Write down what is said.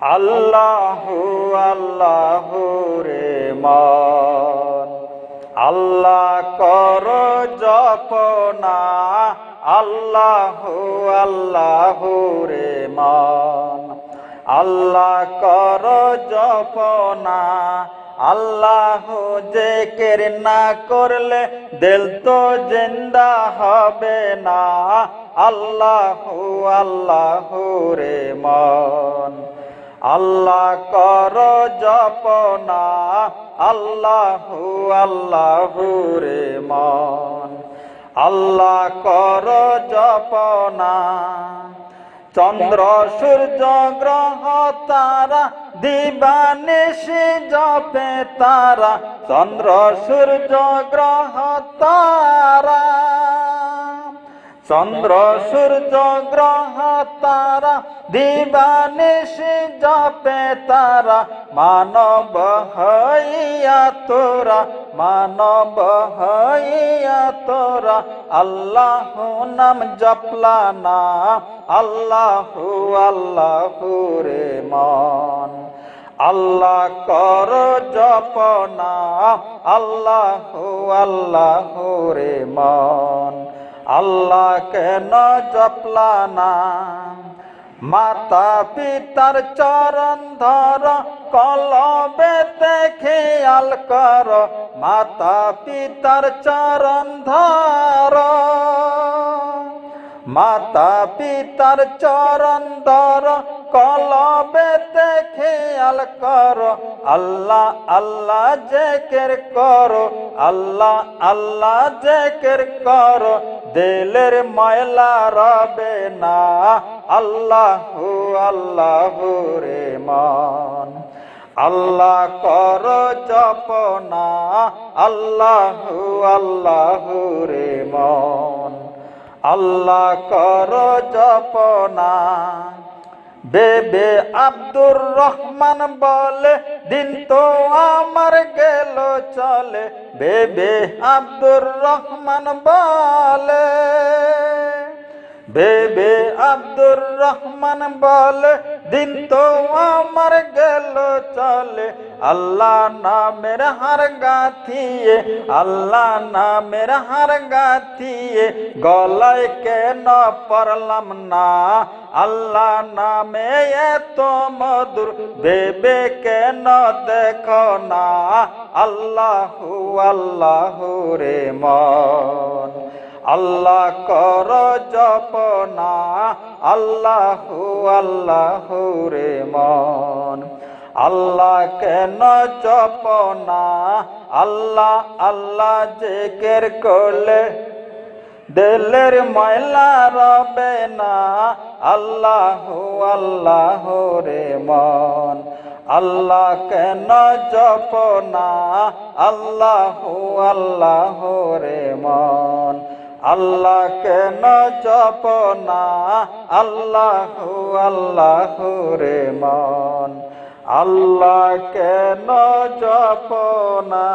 আল্লাহু আল্লাহু রে মন। আল্লাহ কর জপনা, আল্লাহু আল্লাহু রে মন। আল্লাহ কর জপনা, আল্লাহ জেকের না করলে দিল তো জিন্দা হবে না। আল্লাহু আল্লাহু রে মন। আল্লাহ কর জপনা, আল্লাহু আল্লাহু রে মন। আল্লাহ কর জপনা, চন্দ্র, সূর্য, গ্রহ, তারা দিবানিশি জপে তারা, চন্দ্র, সূর্য, গ্রহ, তারা চন্দ্র, সূর্য, গ্রহ, তারা, দিবানিশি জপে তারা, মানব হইয়া তোরা, মানব হইয়া তোরা, আল্লাহ নাম জপলা না, আল্লাহু আল্লাহু রে মন। আল্লাহ কর জপনা, আল্লাহু আল্লাহু রে মন। আল্লাহ কেন জপলা না। মাতা পিতার চরণ ধর কলবেতে খেয়াল কর। মাতা পিতার চরণ ধর। মাতা পিতার চরণ ধর কলবেতে খেয়াল কর, আল্লাহ আল্লাহ জেকের করো, আল্লাহ আল্লাহ জেকের করো, দিলের ময়লা রবে না, আল্লাহু আল্লাহু রে মান। আল্লাহ কর জপনা, আল্লাহু আল্লাহু রে মন। আল্লাহ কর জপনা। বেবে আব্দুর রহমান বলে, দিন তো আমার গেল চলে। বেবে আব্দুর রহমান বলে, বেবে আব্দুর রহমান বলে, দিন তো আমার গেল চলে, আল্লাহ না নামের হার গাথিয়ে আল্লাহ নামের হার গাথিয়ে গলায় কেন পড়লাম না? আল্লাহ নামে এত মধুর বেবে কেন দেখো না? আল্লাহু আল্লাহু রে মন। আল্লাহ কর জপনা, আল্লাহু আল্লাহু রে মন। আল্লাহ কেন জপনা, আল্লাহ আল্লাহ জেকের করলে দিলের ময়লা রবে না। আল্লাহু আল্লাহু রে মন আল্লাহ কেন জপনা, আল্লাহু আল্লাহু রে মন আল্লাহ কেন জপনা, আল্লাহু আল্লাহু রে মন। আল্লাহ কেন জপনা?